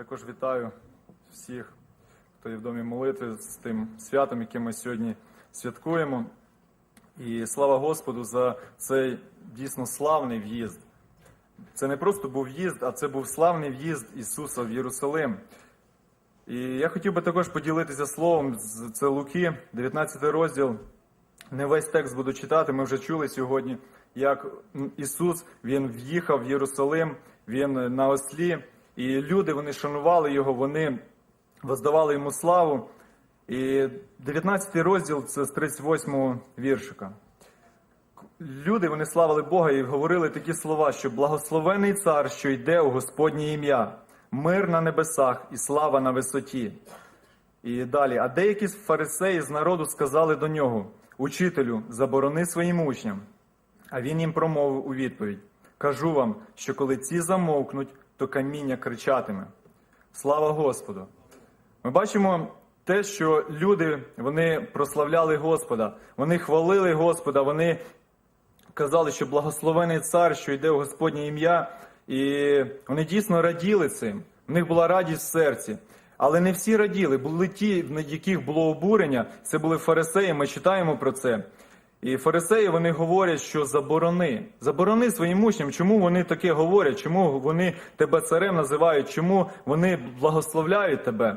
також вітаю всіх, хто є в домі молитви з тим святом, яке ми сьогодні святкуємо. І слава Господу за цей дійсно славний в'їзд. Це не просто був в'їзд, а це був славний в'їзд Ісуса в Єрусалим. І я хотів би також поділитися словом це Луки, 19 розділ. Не весь текст буду читати. Ми вже чули сьогодні, як Ісус Він в'їхав в Єрусалим, Він на ослі, і люди вони шанували його, вони воздавали йому славу. І 19 розділ це з 38 віршика. Люди вони славили Бога і говорили такі слова, що благословений цар, що йде у Господнє ім'я, мир на небесах і слава на висоті. І далі, а деякі фарисеї з народу сказали до нього: Учителю, заборони своїм учням. А він їм промовив у відповідь: Кажу вам, що коли ці замовкнуть, то каміння кричатиме. Слава Господу! Ми бачимо те, що люди вони прославляли Господа, вони хвалили Господа, вони казали, що благословений цар, що йде у Господнє ім'я, і вони дійсно раділи цим. В них була радість в серці. Але не всі раділи. Були ті, в яких було обурення. Це були фарисеї. Ми читаємо про це. І фарисеї вони говорять, що заборони. Заборони своїм учням. Чому вони таке говорять? Чому вони тебе царем називають? Чому вони благословляють тебе?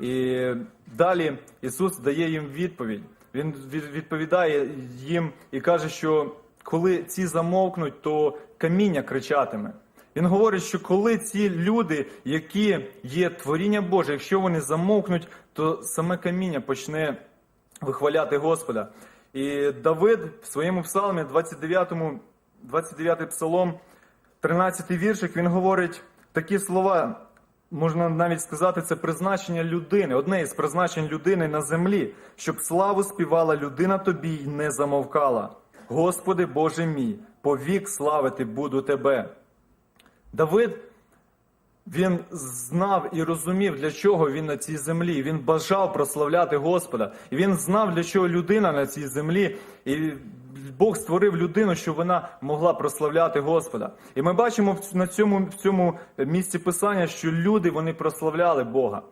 І далі Ісус дає їм відповідь. Він відповідає їм і каже, що коли ці замовкнуть, то каміння кричатиме. Він говорить, що коли ці люди, які є творіння Боже, якщо вони замовкнуть, то саме каміння почне вихваляти Господа. І Давид в своєму псалмі, 29, 29 псалом, 13 віршик, він говорить такі слова. Можна навіть сказати, це призначення людини, одне із призначень людини на землі, щоб славу співала людина тобі й не замовкала. Господи Боже мій, повік славити буду Тебе. Давид він знав і розумів, для чого він на цій землі. Він бажав прославляти Господа. І він знав, для чого людина на цій землі. І Бог створив людину, щоб вона могла прославляти Господа. І ми бачимо на цьому, в цьому місці писання, що люди вони прославляли Бога.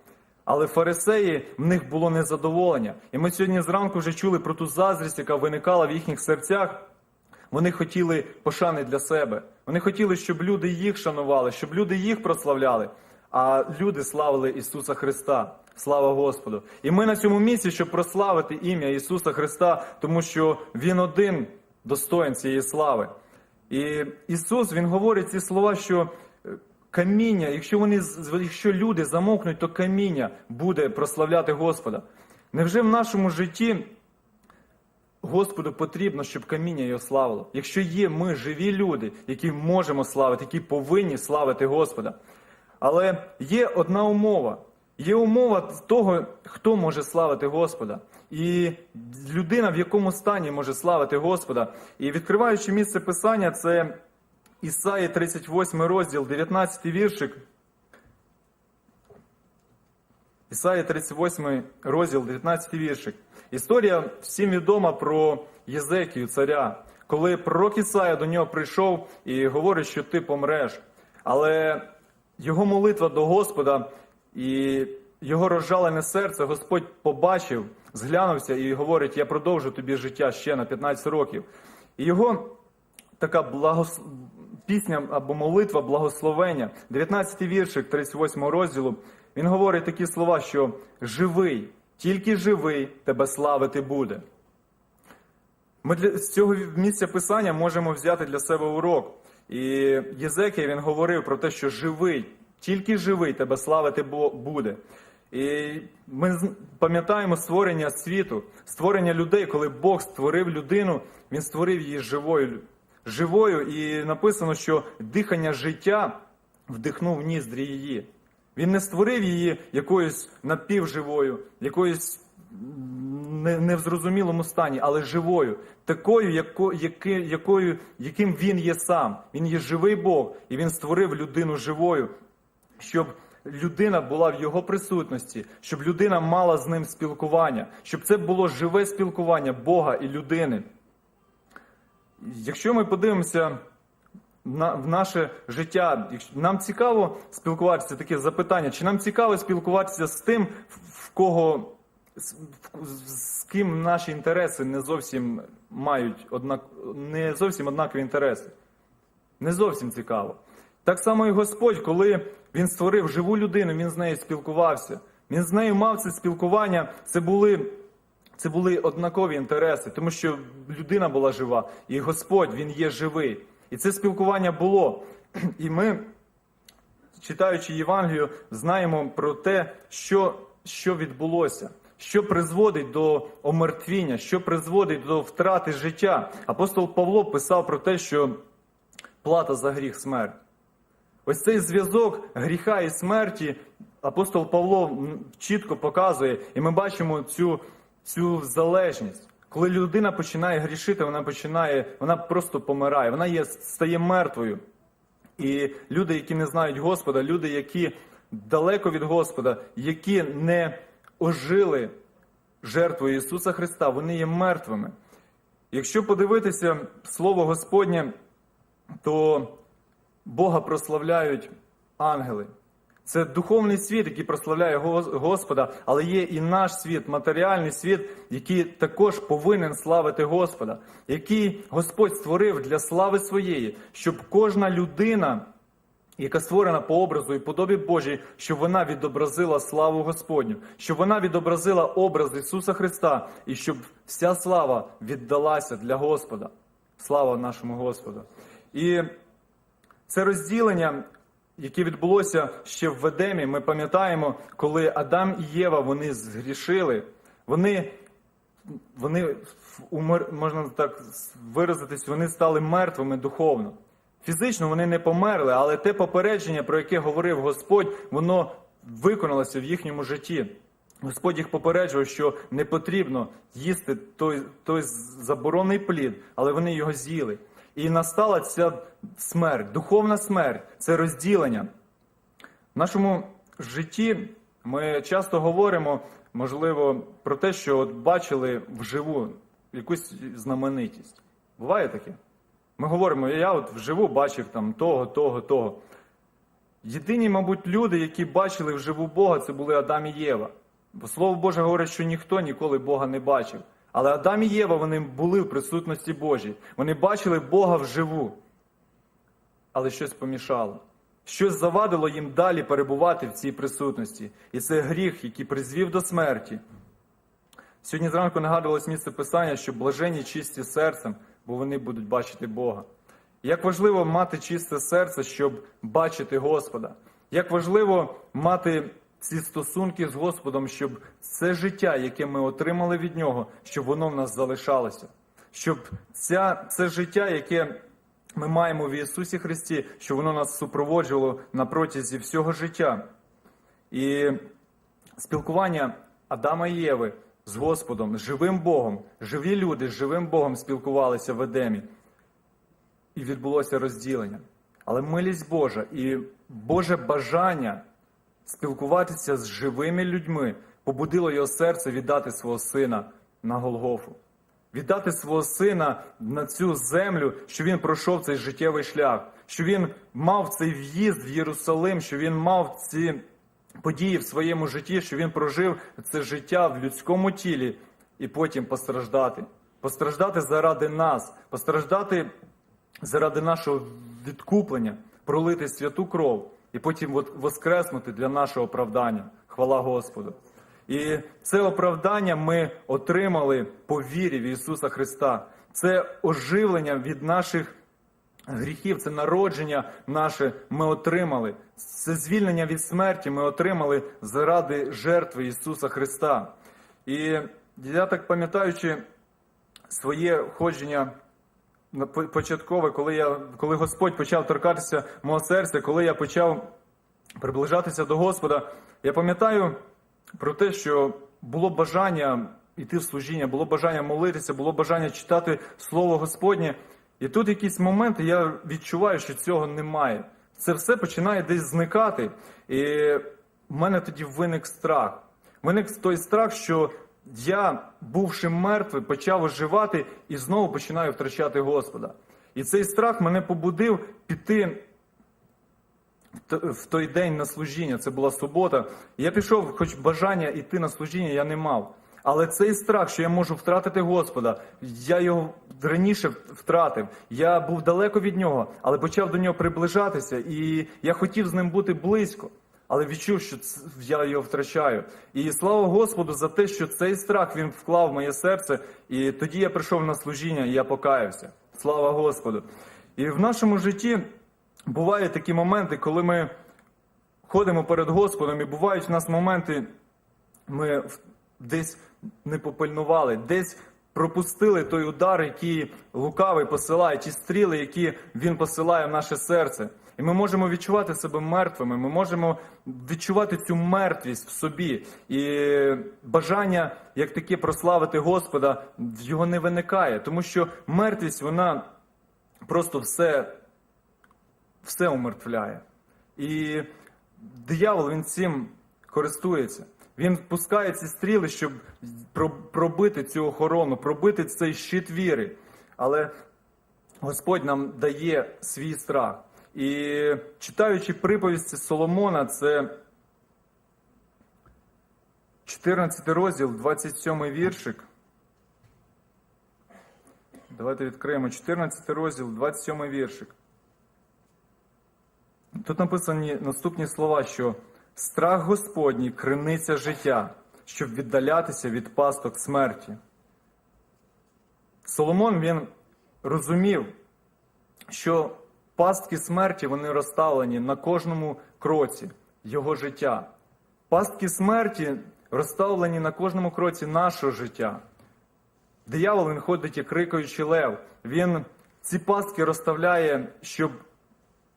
Але фарисеї в них було незадоволення. І ми сьогодні зранку вже чули про ту заздрість, яка виникала в їхніх серцях. Вони хотіли пошани для себе. Вони хотіли, щоб люди їх шанували, щоб люди їх прославляли. А люди славили Ісуса Христа. Слава Господу! І ми на цьому місці, щоб прославити ім'я Ісуса Христа, тому що Він один достоин цієї слави. І Ісус Він говорить ці слова, що е, каміння, якщо вони якщо люди замовкнуть, то каміння буде прославляти Господа. Невже в нашому житті Господу потрібно, щоб каміння його славило. Якщо є ми живі люди, які можемо славити, які повинні славити Господа. Але є одна умова. Є умова того, хто може славити Господа. І людина в якому стані може славити Господа. І відкриваючи місце Писання, це Ісаї 38 розділ, 19 віршик. Ісаї 38 розділ, 19 віршик. Історія всім відома про Єзекію, царя, коли пророк Ісая до нього прийшов і говорить, що ти помреш. Але його молитва до Господа і його розжалене серце Господь побачив, зглянувся і говорить: Я продовжу тобі життя ще на 15 років. І його така благос... пісня або молитва благословення, 19 віршик 38 розділу, він говорить такі слова, що живий, тільки живий тебе славити буде. Ми для, з цього місця писання можемо взяти для себе урок. І Єзекія він говорив про те, що живий, тільки живий тебе славити буде. І ми пам'ятаємо створення світу, створення людей, коли Бог створив людину, він створив її живою. Живою, і написано, що дихання життя вдихнув в ніздрі її. Він не створив її якоюсь напівживою, якоюсь не, не в зрозумілому стані, але живою, такою, яко, якою, яким він є сам. Він є живий Бог, і він створив людину живою, щоб людина була в його присутності, щоб людина мала з ним спілкування, щоб це було живе спілкування Бога і людини. Якщо ми подивимося в наше життя. Нам цікаво спілкуватися, таке запитання, чи нам цікаво спілкуватися з тим, в- кого з ким наші інтереси не зовсім мають однак, не зовсім однакові інтереси. Не зовсім цікаво. Так само і Господь, коли Він створив живу людину, Він з нею спілкувався. Він з нею мав це спілкування. Це були, це були однакові інтереси, тому що людина була жива, і Господь Він є живий. І це спілкування було. І ми, читаючи Євангелію, знаємо про те, що, що відбулося, що призводить до омертвіння, що призводить до втрати життя. Апостол Павло писав про те, що плата за гріх смерть. Ось цей зв'язок гріха і смерті апостол Павло чітко показує, і ми бачимо цю, цю залежність. Коли людина починає грішити, вона починає, вона просто помирає, вона є, стає мертвою. І люди, які не знають Господа, люди, які далеко від Господа, які не ожили жертвою Ісуса Христа, вони є мертвими. Якщо подивитися Слово Господнє, то Бога прославляють ангели. Це духовний світ, який прославляє Господа, але є і наш світ, матеріальний світ, який також повинен славити Господа, який Господь створив для слави своєї, щоб кожна людина, яка створена по образу і подобі Божій, щоб вона відобразила славу Господню, щоб вона відобразила образ Ісуса Христа, і щоб вся слава віддалася для Господа. Слава нашому Господу. І це розділення, яке відбулося ще в Ведемі, ми пам'ятаємо, коли Адам і Єва вони згрішили, вони, вони можна так виразитись, вони стали мертвими духовно. Фізично вони не померли, але те попередження, про яке говорив Господь, воно виконалося в їхньому житті. Господь їх попереджував, що не потрібно їсти той, той заборонений плід, але вони його з'їли. І настала ця смерть, духовна смерть, це розділення. В нашому житті ми часто говоримо, можливо, про те, що от бачили вживу якусь знаменитість. Буває таке? Ми говоримо, я от вживу бачив там того, того, того. Єдині, мабуть, люди, які бачили вживу Бога, це були Адам і Єва. Бо Слово Боже говорить, що ніхто ніколи Бога не бачив. Але Адам і Єва вони були в присутності Божій. Вони бачили Бога вживу. Але щось помішало. Щось завадило їм далі перебувати в цій присутності. І це гріх, який призвів до смерті. Сьогодні зранку нагадувалось місце Писання, що блажені чисті серцем, бо вони будуть бачити Бога. Як важливо мати чисте серце, щоб бачити Господа. Як важливо мати ці стосунки з Господом, щоб це життя, яке ми отримали від Нього, щоб воно в нас залишалося. Щоб ця, це життя, яке ми маємо в Ісусі Христі, щоб воно нас супроводжувало на протязі всього життя. І спілкування Адама і Єви з Господом, з живим Богом, живі люди з живим Богом спілкувалися в Едемі. І відбулося розділення. Але милість Божа і Боже бажання спілкуватися з живими людьми побудило його серце віддати свого сина на Голгофу. Віддати свого сина на цю землю, що він пройшов цей життєвий шлях, що він мав цей в'їзд в Єрусалим, що він мав ці події в своєму житті, що він прожив це життя в людському тілі і потім постраждати. Постраждати заради нас, постраждати заради нашого відкуплення, пролити святу кров і потім воскреснути для нашого оправдання. Хвала Господу. І це оправдання ми отримали по вірі в Ісуса Христа. Це оживлення від наших гріхів, це народження наше ми отримали. Це звільнення від смерті ми отримали заради жертви Ісуса Христа. І я так пам'ятаючи своє ходження на по- початкове, коли я коли Господь почав торкатися мого серця, коли я почав приближатися до Господа, я пам'ятаю про те, що було бажання йти в служіння, було бажання молитися, було бажання читати Слово Господнє. І тут якісь моменти я відчуваю, що цього немає. Це все починає десь зникати. І в мене тоді виник страх. Виник той страх, що я, бувши мертвий, почав оживати і знову починаю втрачати Господа. І цей страх мене побудив піти в той день на служіння, це була субота. Я пішов, хоч бажання йти на служіння я не мав. Але цей страх, що я можу втратити Господа, я його раніше втратив. Я був далеко від нього, але почав до нього приближатися, і я хотів з ним бути близько. Але відчув, що я його втрачаю. І слава Господу за те, що цей страх він вклав в моє серце. І тоді я прийшов на служіння і я покаявся. Слава Господу. І в нашому житті бувають такі моменти, коли ми ходимо перед Господом, і бувають в нас моменти, ми десь не попильнували, десь пропустили той удар, який лукавий посилає, ті стріли, які він посилає в наше серце. І ми можемо відчувати себе мертвими, ми можемо відчувати цю мертвість в собі. І бажання, як таке, прославити Господа, його не виникає, тому що мертвість, вона просто все все умертвляє. І диявол він цим користується. Він пускає ці стріли, щоб пробити цю охорону, пробити цей щит віри. Але Господь нам дає свій страх. І читаючи приповісті Соломона, це 14 розділ, 27 віршик. Давайте відкриємо 14 розділ, 27 віршик. Тут написані наступні слова, що страх Господній криниця життя, щоб віддалятися від пасток смерті. Соломон він розумів, що пастки смерті вони розставлені на кожному кроці його життя. Пастки смерті розставлені на кожному кроці нашого життя. Диявол він ходить як крикаючий лев. Він ці пастки розставляє, щоб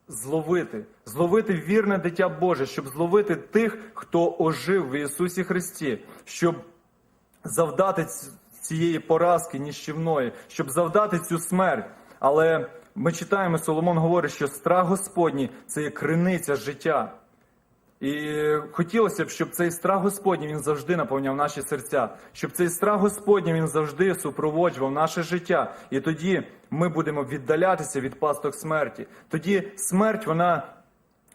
зловити, зловити вірне дитя Боже, щоб зловити тих, хто ожив в Ісусі Христі, щоб завдати цієї поразки ніщівної, щоб завдати цю смерть. Але ми читаємо, Соломон говорить, що страх Господній це є криниця життя. І хотілося б, щоб цей страх Господній він завжди наповняв наші серця, щоб цей страх Господній він завжди супроводжував наше життя. І тоді ми будемо віддалятися від пасток смерті. Тоді смерть, вона.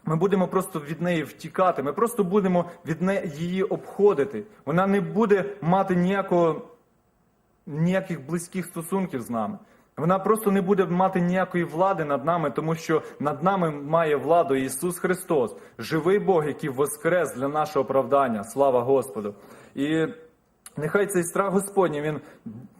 Ми будемо просто від неї втікати, ми просто будемо від неї її обходити. Вона не буде мати ніякого, ніяких близьких стосунків з нами. Вона просто не буде мати ніякої влади над нами, тому що над нами має владу Ісус Христос, живий Бог, який воскрес для нашого оправдання. Слава Господу! І нехай цей страх Господній він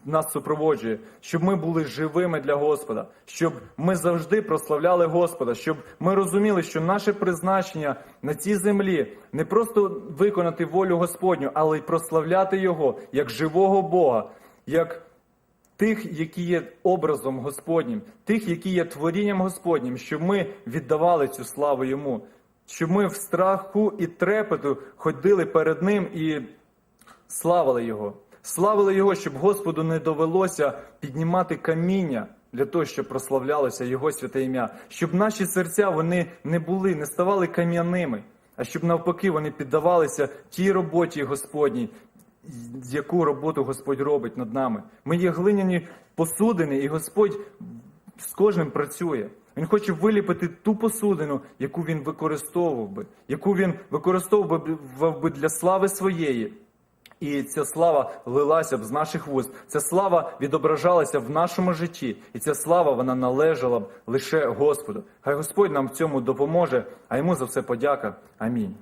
нас супроводжує, щоб ми були живими для Господа, щоб ми завжди прославляли Господа, щоб ми розуміли, що наше призначення на цій землі не просто виконати волю Господню, але й прославляти Його як живого Бога, як тих, які є образом Господнім, тих, які є творінням Господнім, щоб ми віддавали цю славу Йому, щоб ми в страху і трепету ходили перед Ним і славили Його. Славили Його, щоб Господу не довелося піднімати каміння для того, щоб прославлялося Його святе ім'я, щоб наші серця вони не були, не ставали кам'яними, а щоб навпаки вони піддавалися тій роботі Господній, яку роботу Господь робить над нами. Ми є глиняні посудини, і Господь з кожним працює. Він хоче виліпити ту посудину, яку він використовував би, яку він використовував би для слави своєї. І ця слава лилася б з наших вуст. Ця слава відображалася в нашому житті, і ця слава вона належала б лише Господу. Хай Господь нам в цьому допоможе, а йому за все подяка. Амінь.